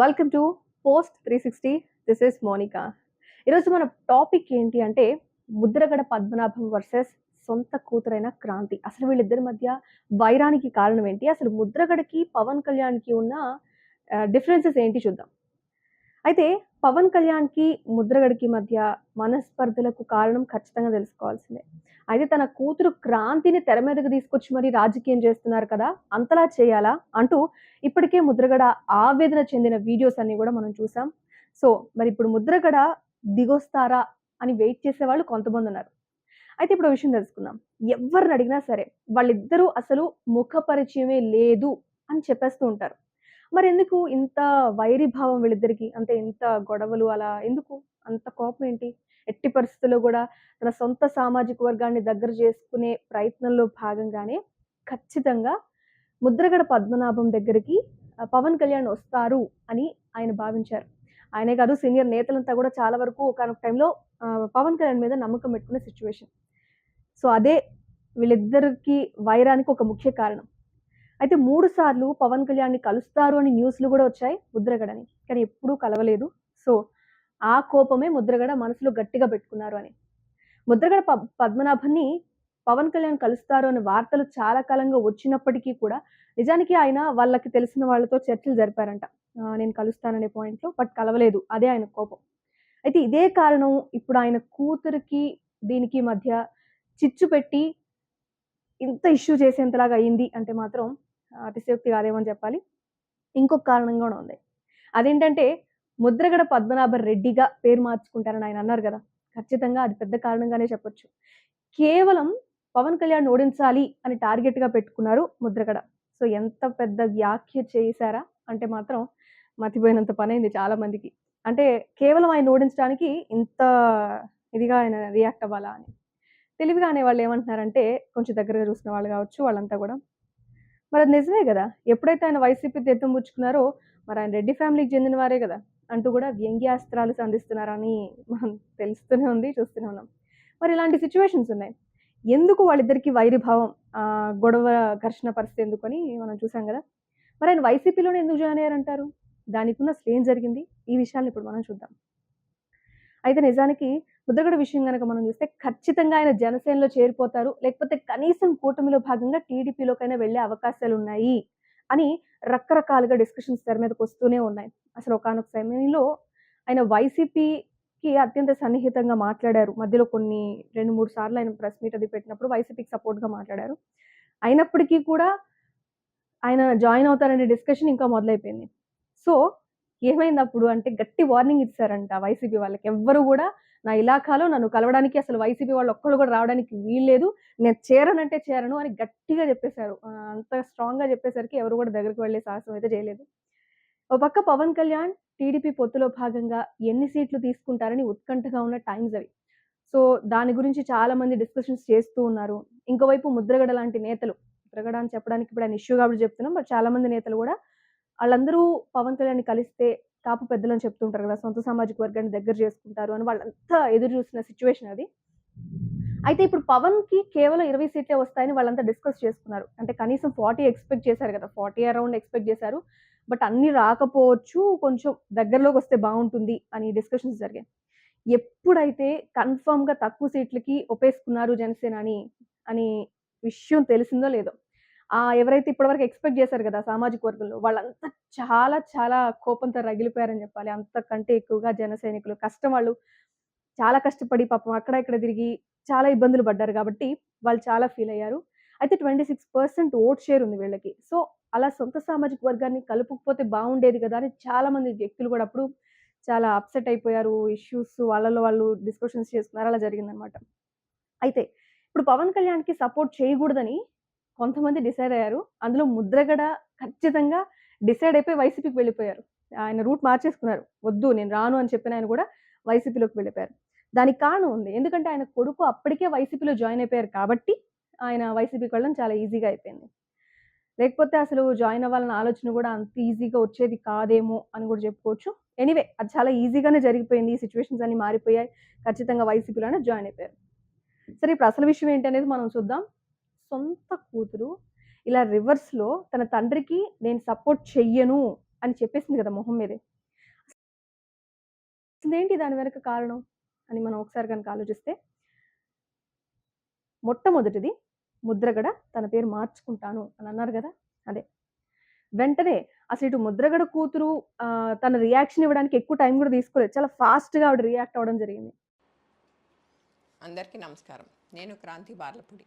Welcome to post three sixty this is Monica ఈరోజు మన topic ఏంటి అంటే ముద్రగడ పద్మనాభం వర్సెస్ సొంత కూతురైన క్రాంతి. అసలు వీళ్ళిద్దరి మధ్య వైరానికి కారణం ఏంటి? అసలు ముద్రగడకి పవన్ కళ్యాణ్కి ఉన్న డిఫరెన్సెస్ ఏంటి చూద్దాం. అయితే పవన్ కళ్యాణ్కి ముద్రగడకి మధ్య మనస్పర్ధలకు కారణం ఖచ్చితంగా తెలుసుకోవాల్సిందే. అయితే తన కూతురు క్రాంతిని తెర మీదకు తీసుకొచ్చి మరీ రాజకీయం చేస్తున్నారు కదా అంతలా చేయాలా అంటూ ఇప్పటికే ముద్రగడ ఆవేదన చెందిన వీడియోస్ అన్ని కూడా మనం చూసాం. సో మరి ఇప్పుడు ముద్రగడ దిగొస్తారా అని వెయిట్ చేసే వాళ్ళు కొంతమంది ఉన్నారు. అయితే ఇప్పుడు విషయం తెలుసుకుందాం. ఎవరిని అడిగినా సరే వాళ్ళిద్దరూ అసలు ముఖ పరిచయమే లేదు అని చెప్పేస్తూ ఉంటారు. మరి ఎందుకు ఇంత వైరిభావం వీళ్ళిద్దరికి? అంటే ఇంత గొడవలు అలా ఎందుకు? అంత కోపం ఏంటి? ఎట్టి పరిస్థితుల్లో కూడా తన సొంత సామాజిక వర్గాన్ని దగ్గర చేసుకునే ప్రయత్నంలో భాగంగానే ఖచ్చితంగా ముద్రగడ పద్మనాభం దగ్గరికి పవన్ కళ్యాణ్ వస్తారు అని ఆయన భావించారు. ఆయనే కాదు సీనియర్ నేతలంతా కూడా చాలా వరకు ఒకనొక టైంలో పవన్ కళ్యాణ్ మీద నమ్మకం పెట్టుకునే సిచ్యువేషన్. సో అదే వీళ్ళిద్దరికి వైరానికి ఒక ముఖ్య కారణం. అయితే మూడు సార్లు పవన్ కళ్యాణ్ని కలుస్తారు అని న్యూస్లు కూడా వచ్చాయి ముద్రగడని. కానీ ఎప్పుడూ కలవలేదు. సో ఆ కోపమే ముద్రగడ మనసులో గట్టిగా పెట్టుకున్నారు అని. ముద్రగడ ప పద్మనాభన్ని పవన్ కళ్యాణ్ కలుస్తారు అనే వార్తలు చాలా కాలంగా వచ్చినప్పటికీ కూడా నిజానికి ఆయన వాళ్ళకి తెలిసిన వాళ్ళతో చర్చలు జరిపారంట. నేను కలుస్తాననే పాయింట్లో బట్ కలవలేదు. అదే ఆయన కోపం. అయితే ఇదే కారణం ఇప్పుడు ఆయన కూతురికి దీనికి మధ్య చిచ్చు పెట్టి ఇంత ఇష్యూ చేసేంతలాగా అయింది అంటే మాత్రం అతిశయోక్తి కాదేమని చెప్పాలి. ఇంకొక కారణం కూడా ఉంది. అదేంటంటే ముద్రగడ పద్మనాభ రెడ్డిగా పేరు మార్చుకుంటారని ఆయన అన్నారు కదా. ఖచ్చితంగా అది పెద్ద కారణంగానే చెప్పొచ్చు. కేవలం పవన్ కళ్యాణ్ ఓడించాలి అని టార్గెట్గా పెట్టుకున్నారు ముద్రగడ. సో ఎంత పెద్ద వ్యాఖ్య చేశారా? అంటే మాత్రం మతిపోయినంత పని అయింది చాలా మందికి. అంటే కేవలం ఆయన ఓడించడానికి ఇంత ఇదిగా ఆయన రియాక్ట్ అవ్వాలా అని. తెలివిగా అనే వాళ్ళు ఏమంటున్నారంటే కొంచెం దగ్గరగా చూసిన వాళ్ళు కావచ్చు వాళ్ళంతా కూడా మరి అది నిజమే కదా? ఎప్పుడైతే ఆయన వైసీపీ తీర్థం పుచ్చుకున్నారో మరి ఆయన రెడ్డి ఫ్యామిలీకి చెందిన వారే కదా? అంటూ కూడా వ్యంగ్యాస్త్రాలు సంధిస్తున్నారని మనం తెలుస్తూనే ఉంది చూస్తూనే ఉన్నాం. మరి ఇలాంటి సిచ్యువేషన్స్ ఉన్నాయి. ఎందుకు వాళ్ళిద్దరికి వైరిభావం? గొడవ ఘర్షణ పరిస్థితి ఎందుకు అని మనం చూసాం కదా? మరి ఆయన వైసీపీలోనే ఎందుకు జాయిన్ అయ్యారంటారు? దానికి ఉన్న అసలు ఏం జరిగింది. ఈ విషయాలను ఇప్పుడు మనం చూద్దాం. అయితే నిజానికి ముద్రగడ విషయం కనుక మనం చూస్తే ఖచ్చితంగా ఆయన జనసేనలో చేరిపోతారు. లేకపోతే కనీసం కూటమిలో భాగంగా టీడీపీలోకైనా వెళ్ళే అవకాశాలు ఉన్నాయి అని రకరకాలుగా డిస్కషన్స్ తెర మీదకి వస్తూనే ఉన్నాయి. అసలు ఒకనొక సమయంలో ఆయన వైసీపీకి అత్యంత సన్నిహితంగా మాట్లాడారు. మధ్యలో కొన్ని రెండు మూడు సార్లు ఆయన ప్రెస్ మీట్ అది పెట్టినప్పుడు వైసీపీకి సపోర్ట్గా మాట్లాడారు. అయినప్పటికీ కూడా ఆయన జాయిన్ అవుతారనే డిస్కషన్ ఇంకా మొదలైపోయింది. సో ఏమైంది అప్పుడు అంటే గట్టి వార్నింగ్ ఇచ్చారంట వైసీపీ వాళ్ళకి. ఎవ్వరు కూడా నా ఇలాఖాలో నన్ను కలవడానికి అసలు వైసీపీ వాళ్ళు ఒక్కళ్ళు కూడా రావడానికి వీల్లేదు. నేను చేరనంటే చేరను అని గట్టిగా చెప్పేశారు. అంత స్ట్రాంగ్గా చెప్పేసరికి ఎవరు కూడా దగ్గరికి వెళ్ళే సాహసం అయితే చేయలేదు. ఒక పక్క పవన్ కళ్యాణ్ టీడీపీ పొత్తులో భాగంగా ఎన్ని సీట్లు తీసుకుంటారని ఉత్కంఠగా ఉన్న టైమ్స్ అవి. సో దాని గురించి చాలా మంది డిస్కషన్స్ చేస్తూ ఉన్నారు. ఇంకోవైపు ముద్రగడ లాంటి నేతలు ముద్రగడ అని చెప్పడానికి ఇప్పుడు ఆయన ఇష్యూ కాబట్టి చెప్తున్నాం బట్ చాలా మంది నేతలు కూడా వాళ్ళందరూ పవన్ కళ్యాణ్ కలిస్తే కాపు పెద్దలని చెప్తుంటారు కదా సొంత సామాజిక వర్గాన్ని దగ్గర చేసుకుంటారు అని వాళ్ళంతా ఎదురు చూసిన సిచ్యువేషన్ అది. అయితే ఇప్పుడు పవన్కి కేవలం ఇరవై సీట్లే వస్తాయని వాళ్ళంతా డిస్కస్ చేసుకున్నారు. అంటే కనీసం ఫార్టీ ఎక్స్పెక్ట్ చేశారు కదా ఫార్టీ అరౌండ్ ఎక్స్పెక్ట్ చేశారు. బట్ అన్ని రాకపోవచ్చు కొంచెం దగ్గరలోకి వస్తే బాగుంటుంది అని డిస్కషన్స్ జరిగాయి. ఎప్పుడైతే కన్ఫర్మ్గా తక్కువ సీట్లకి ఒప్పేసుకున్నారు జనసేన అని అని విషయం తెలిసిందో లేదో ఎవరైతే ఇప్పటివరకు ఎక్స్పెక్ట్ చేశారు కదా సామాజిక వర్గంలో వాళ్ళంతా చాలా చాలా కోపంతో రగిలిపోయారని చెప్పాలి. అంతకంటే ఎక్కువగా జన సైనికులు కష్టం వాళ్ళు చాలా కష్టపడి పాపం అక్కడ ఇక్కడ తిరిగి చాలా ఇబ్బందులు పడ్డారు కాబట్టి వాళ్ళు చాలా ఫీల్ అయ్యారు. అయితే twenty six percent vote share ఉంది వీళ్ళకి. సో అలా సొంత సామాజిక వర్గాన్ని కలుపుకపోతే బాగుండేది కదా అని చాలా మంది వ్యక్తులు కూడా అప్పుడు చాలా అప్సెట్ అయిపోయారు. ఇష్యూస్ వాళ్ళలో వాళ్ళు డిస్కషన్స్ చేసుకున్నారు అలా జరిగిందనమాట. అయితే ఇప్పుడు పవన్ కళ్యాణ్కి సపోర్ట్ చేయకూడదని కొంతమంది డిసైడ్ అయ్యారు. అందులో ముద్రగడ ఖచ్చితంగా డిసైడ్ అయిపోయి వైసీపీకి వెళ్ళిపోయారు. ఆయన రూట్ మార్చేసుకున్నారు. వద్దు నేను రాను అని చెప్పిన ఆయన కూడా వైసీపీలోకి వెళ్ళిపోయారు. దానికి కారణం ఉంది. ఎందుకంటే ఆయన కొడుకు అప్పటికే వైసీపీలో జాయిన్ అయిపోయారు కాబట్టి ఆయన వైసీపీకి వెళ్ళడం చాలా ఈజీగా అయిపోయింది. లేకపోతే అసలు జాయిన్ అవ్వాలన్న ఆలోచన కూడా అంత ఈజీగా వచ్చేది కాదేమో అని కూడా చెప్పుకోవచ్చు. ఎనీవే అది చాలా ఈజీగానే జరిగిపోయింది. ఈ సిచ్యువేషన్స్ అన్ని మారిపోయాయి. ఖచ్చితంగా వైసీపీలోనే జాయిన్ అయిపోయారు. సరే ఇప్పుడు అసలు విషయం ఏంటి అనేది మనం చూద్దాం. సొంత కూతురు ఇలా రివర్స్లో తన తండ్రికి నేను సపోర్ట్ చెయ్యను అని చెప్పేసింది కదా మొహం మీదే. ఏంటి దాని వెనక కారణం అని మనం ఒకసారి కనుక ఆలోచిస్తే మొట్టమొదటిది ముద్రగడ తన పేరు మార్చుకుంటాను అని అన్నారు కదా అదే. వెంటనే అసలు ఇటు ముద్రగడ కూతురు తన రియాక్షన్ ఇవ్వడానికి ఎక్కువ టైం కూడా తీసుకోలేదు. చాలా ఫాస్ట్‌గా ఆవిడ రియాక్ట్ అవ్వడం జరిగింది. అందరికీ నమస్కారం నేను క్రాంతి బార్లపూడి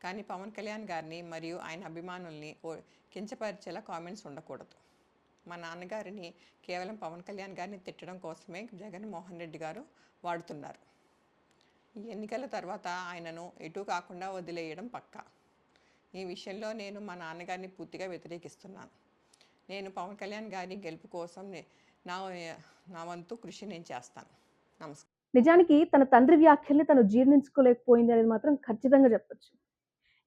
కానీ పవన్ కళ్యాణ్ గారిని మరియు ఆయన అభిమానుల్ని ఓ కించపరిచేలా కామెంట్స్ ఉండకూడదు. మా నాన్నగారిని కేవలం పవన్ కళ్యాణ్ గారిని తిట్టడం కోసమే జగన్మోహన్ రెడ్డి గారు వాడుతున్నారు. ఈ ఎన్నికల తర్వాత ఆయనను ఎటు కాకుండా వదిలేయడం పక్కా. ఈ విషయంలో నేను మా నాన్నగారిని పూర్తిగా వ్యతిరేకిస్తున్నాను. నేను పవన్ కళ్యాణ్ గారి గెలుపు కోసం నా నా వంతు కృషి నేను చేస్తాను. నమస్కారం. నిజానికి తన తండ్రి వ్యాఖ్యల్ని తను జీర్ణించుకోలేకపోయింది అనేది మాత్రం ఖచ్చితంగా చెప్పొచ్చు.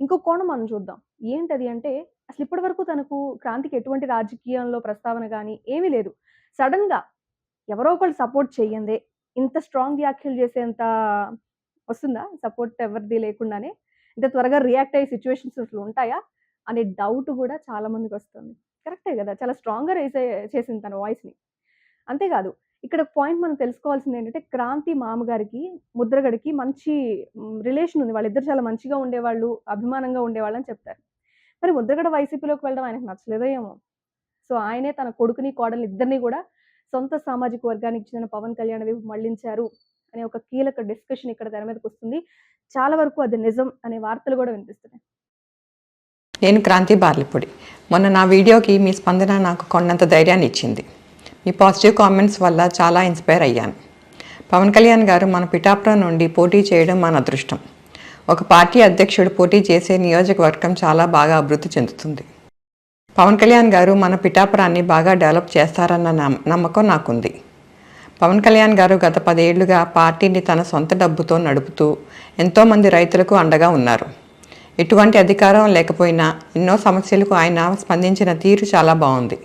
ఇంకో కోణం మనం చూద్దాం. ఏంటది అంటే అసలు ఇప్పటి వరకు తనకు క్రాంతికి ఎటువంటి రాజకీయంలో ప్రస్తావన కానీ ఏమీ లేదు. సడెన్‌గా ఎవరో ఒకళ్ళు సపోర్ట్ చేయందే ఇంత స్ట్రాంగ్ వ్యాఖ్యలు చేసేంత వస్తుందా? సపోర్ట్ ఎవరిది లేకుండానే? ఇంత త్వరగా రియాక్ట్ అయ్యే సిచ్యువేషన్స్ అసలు ఉంటాయా? అనే డౌట్ కూడా చాలా మందికొస్తుంది. కరెక్టే కదా చాలా స్ట్రాంగ్‌గా రైజ్ చేసింది తన వాయిస్‌ని. అంతేకాదు ఇక్కడ పాయింట్ మనం తెలుసుకోవాల్సింది ఏంటంటే క్రాంతి మామగారికి, ముద్రగడకి మంచి రిలేషన్ ఉంది. వాళ్ళిద్దరు చాలా మంచిగా ఉండేవాళ్ళు, అభిమానంగా ఉండేవాళ్ళని చెప్తారు. మరి ముద్రగడ వైసీపీలోకి వెళ్ళడం ఆయనకు నచ్చలేదో ఏమో! సో, ఆయనే తన కొడుకుని, కోడలు ఇద్దరిని కూడా సొంత సామాజిక వర్గానికి చెందిన పవన్ కళ్యాణ్ వైపు మళ్ళించారు అనే ఒక కీలక డిస్కషన్ ఇక్కడ తెర మీదకొస్తుంది. చాలా వరకు అది నిజం అనే వార్తలు కూడా వినిపిస్తున్నాయి. నేను క్రాంతి బార్లిపొడి మొన్న నా వీడియోకి మీ స్పందన నాకు కొన్నంత ధైర్యాన్ని ఇచ్చింది మీ పాజిటివ్ కామెంట్స్ వల్ల చాలా ఇన్స్పైర్ అయ్యాను. పవన్ కళ్యాణ్ గారు మన పిఠాపురం నుండి పోటీ చేయడం మన అదృష్టం. ఒక పార్టీ అధ్యక్షుడు పోటీ చేసే నియోజకవర్గం చాలా బాగా అభివృద్ధి చెందుతుంది. పవన్ కళ్యాణ్ గారు మన పిఠాపురాన్ని బాగా డెవలప్ చేస్తారన్న నమ్మకం నాకుంది. పవన్ కళ్యాణ్ గారు గత పదేళ్ళుగా పార్టీని తన సొంత డబ్బుతో నడుపుతూ ఎంతోమంది రైతులకు అండగా ఉన్నారు. ఎటువంటి అధికారం లేకపోయినా ఎన్నో సమస్యలకు ఆయన స్పందించిన తీరు చాలా బాగుంది.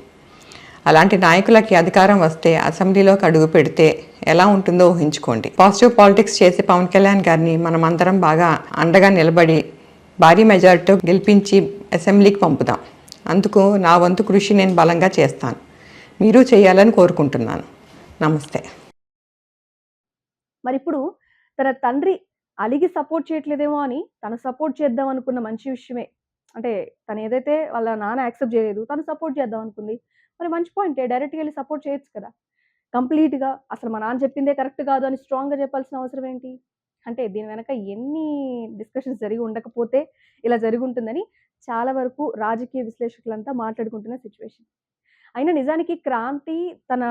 అలాంటి నాయకులకి అధికారం వస్తే అసెంబ్లీలోకి అడుగు పెడితే ఎలా ఉంటుందో ఊహించుకోండి పాజిటివ్ పాలిటిక్స్ చేసే పవన్ కళ్యాణ్ గారిని మనం అందరం బాగా అండగా నిలబడి భారీ మెజారిటీతో గెలిపించి అసెంబ్లీకి పంపుదాం అందుకు నా వంతు కృషి నేను బలంగా చేస్తాను మీరు చేయాలని కోరుకుంటున్నాను నమస్తే మరి ఇప్పుడు తన తండ్రి అలిగి సపోర్ట్ చేయట్లేదేమో అని తను సపోర్ట్ చేద్దాం అనుకున్న మంచి విషయమే. అంటే తను ఏదైతే వాళ్ళ నాన్న యాక్సెప్ట్ చేయలేదు. తను సపోర్ట్ చేద్దాం అనుకుంది. మరి మంచి పాయింటే డైరెక్ట్‌గా వెళ్ళి సపోర్ట్ చేయొచ్చు కదా! కంప్లీట్‌గా అసలు మా నాన్న చెప్పిందే కరెక్ట్ కాదు అని స్ట్రాంగ్‌గా చెప్పాల్సిన అవసరం ఏంటి? అంటే దీని వెనక ఎన్ని డిస్కషన్స్ జరిగి ఉండకపోతే ఇలా జరిగుంటుందని చాలా వరకు రాజకీయ విశ్లేషకులంతా మాట్లాడుకుంటున్న సిచ్యువేషన్ అయినా నిజానికి క్రాంతి తన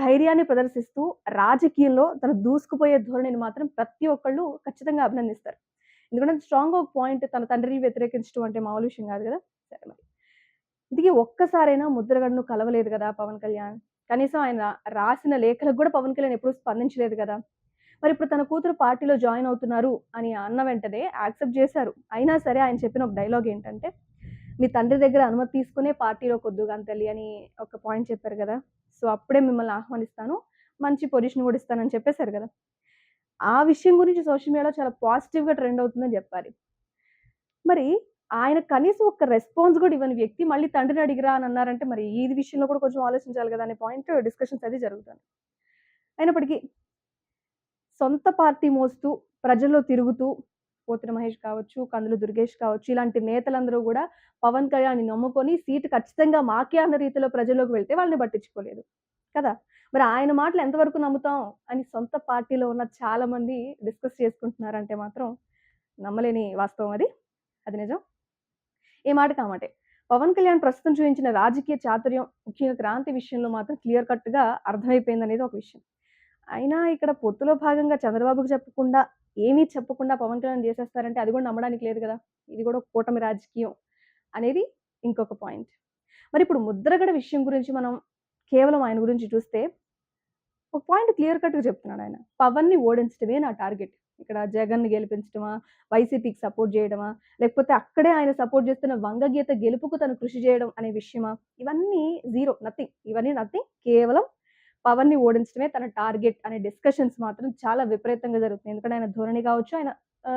ధైర్యాన్ని ప్రదర్శిస్తూ రాజకీయంలో తన దూసుకుపోయే ధోరణిని మాత్రం ప్రతి ఒక్కళ్ళు ఖచ్చితంగా అభినందిస్తారు. ఎందుకంటే స్ట్రాంగ్ ఒక పాయింట్ తన తండ్రిని వ్యతిరేకించడం అంటే మామూలు విషయం కాదు కదా! సరే మరి. ఇంతకీ ఒక్కసారైనా ముద్రగడను కలవలేదు కదా పవన్ కళ్యాణ్. కనీసం ఆయన రాసిన లేఖలకు కూడా పవన్ కళ్యాణ్ ఎప్పుడూ స్పందించలేదు కదా! మరి ఇప్పుడు తన కూతురు పార్టీలో జాయిన్ అవుతున్నారు అని అన్న వెంటనే యాక్సెప్ట్ చేశారు. అయినా సరే ఆయన చెప్పిన ఒక డైలాగ్ ఏంటంటే, "మీ తండ్రి దగ్గర అనుమతి తీసుకునే పార్టీలో వద్దుగాని తల్లి" అని ఒక పాయింట్ చెప్పారు కదా! సో, అప్పుడే మిమ్మల్ని ఆహ్వానిస్తాను. మంచి పొజిషన్ కూడా ఇస్తానని చెప్పేసారు కదా! ఆ విషయం గురించి సోషల్ మీడియాలో చాలా పాజిటివ్‌గా ట్రెండ్ అవుతుందని చెప్పాలి. మరి ఆయన కనీసం ఒక్క రెస్పాన్స్ కూడా ఇవ్వని వ్యక్తి మళ్ళీ తండ్రిని అడిగిరా అని అన్నారంటే మరి ఈ విషయంలో కూడా కొంచెం ఆలోచించాలి కదా! అనే పాయింట్ డిస్కషన్స్ అది జరుగుతుంది. అయినప్పటికీ సొంత పార్టీ మోస్తూ ప్రజల్లో తిరుగుతూ పోతిన మహేష్ కావచ్చు, కందులు దుర్గేష్ కావచ్చు ఇలాంటి నేతలందరూ కూడా పవన్ కళ్యాణ్‌ని నమ్ముకొని సీటు ఖచ్చితంగా మాకే అన్న రీతిలో ప్రజల్లోకి వెళ్తే వాళ్ళని పట్టించుకోలేదు. కదా! మరి ఆయన మాటలు ఎంతవరకు నమ్ముతాం అని సొంత పార్టీలో ఉన్న చాలా మంది డిస్కస్ చేసుకుంటున్నారంటే మాత్రం నమ్మలేని వాస్తవం అది. అది నిజం. ఏ మాట కామాటే పవన్ కళ్యాణ్ ప్రస్తుతం చూపించిన రాజకీయ చాతుర్యం ముఖ్యంగా క్రాంతి విషయంలో మాత్రం క్లియర్ కట్‌గా అర్థమైపోయిందనేది ఒక విషయం. అయినా ఇక్కడ పొత్తులో భాగంగా చంద్రబాబుకు చెప్పకుండా, ఏమీ చెప్పకుండా పవన్ కళ్యాణ్ చేసేస్తారంటే అది కూడా నమ్మడానికి లేదు కదా! ఇది కూడా కూటమి రాజకీయం అనేది ఇంకొక పాయింట్. మరి ఇప్పుడు ముద్రగడ విషయం గురించి మనం కేవలం ఆయన గురించి చూస్తే ఒక పాయింట్ క్లియర్ కట్‌గా చెప్తున్నాడు ఆయన. పవన్‌ని ఓడించడమే నా టార్గెట్. ఇక్కడ జగన్ గెలిపించడమా, వైసీపీకి సపోర్ట్ చేయడమా, లేకపోతే అక్కడే ఆయన సపోర్ట్ చేస్తున్న వంగగీత గెలుపుకు తను కృషి చేయడం అనే విషయమా? ఇవన్నీ జీరో. నథింగ్. ఇవన్నీ నథింగ్. కేవలం పవన్‌ని ఓడించడమే తన టార్గెట్ అనే డిస్కషన్స్ మాత్రం చాలా విపరీతంగా జరుగుతుంది ఎందుకంటే ఆయన ధోరణి కావచ్చు, ఆయన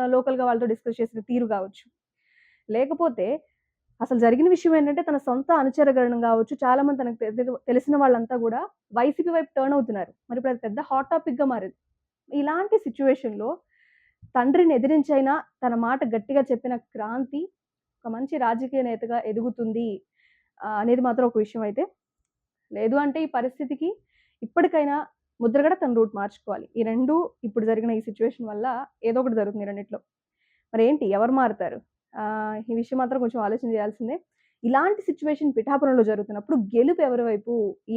లోకల్‌గా వాళ్ళతో డిస్కస్ చేసిన తీరు కావచ్చు. లేకపోతే అసలు జరిగిన విషయం ఏంటంటే తన సొంత అనుచరగణం కావచ్చు, చాలామంది తనకు తెలిసిన వాళ్ళంతా కూడా వైసీపీ వైపు టర్న్ అవుతున్నారు. మరి ఇప్పుడు అది పెద్ద హాట్ టాపిక్‌గా మారింది. ఇలాంటి సిచ్యువేషన్లో తండ్రిని ఎదిరించైనా తన మాట గట్టిగా చెప్పిన క్రాంతి ఒక మంచి రాజకీయ నేతగా ఎదుగుతుంది అనేది మాత్రం ఒక విషయం అయితే. లేదు అంటే ఈ పరిస్థితికి ఇప్పటికైనా ముద్రగడ తన రూట్ మార్చుకోవాలి. ఈ రెండు ఇప్పుడు జరిగిన ఈ సిచ్యువేషన్ వల్ల ఏదో ఒకటి జరుగుతుంది రెండిట్లో మరి ఏంటి ఎవరు మారుతారు? ఈ విషయం మాత్రం కొంచెం ఆలోచన చేయాల్సిందే. ఇలాంటి సిచ్యువేషన్ పిఠాపురంలో జరుగుతున్నప్పుడు గెలుపు ఎవరి వైపు?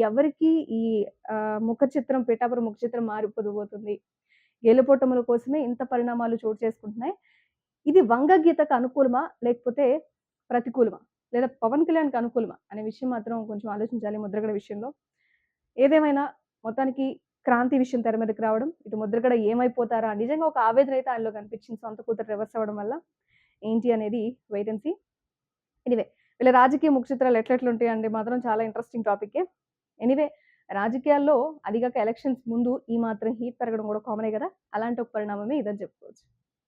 ఎవరికి ఈ ముఖ చిత్రం పిఠాపురం ముఖ చిత్రం మారిపోతుంది గెలుపోటముల కోసమే ఇంత పరిణామాలు చోటు చేసుకుంటున్నాయి. ఇది వంగగీతకు అనుకూలమా? లేకపోతే ప్రతికూలమా? లేదా పవన్ కళ్యాణ్‌కి అనుకూలమా? అనే విషయం మాత్రం కొంచెం ఆలోచించాలి ముద్రగడ విషయంలో. ఏదేమైనా మొత్తానికి క్రాంతి విషయం తెర మీదకి రావడం, ఇటు ముద్రగడ ఏమైపోతారా? నిజంగా ఒక ఆవేదన అయితే ఆయనలో కనిపించింది. సొంత కూతురు రివర్స్ అవ్వడం వల్ల. ఏంటి అనేది వెయిట్ ఎనివే ఎనీవే వీళ్ళ రాజకీయ ముఖ చిత్రాలు ఎట్లెట్లుంటాయి అంటే మాత్రం చాలా ఇంట్రెస్టింగ్ టాపిక్ ఎనీవే రాజకీయాల్లో అదిగాక ఎలక్షన్స్ ముందు ఈ మాత్రం హీట్ పెరగడం కూడా కామనే కదా అలాంటి ఒక పరిణామమే ఇదని చెప్పుకోవచ్చు.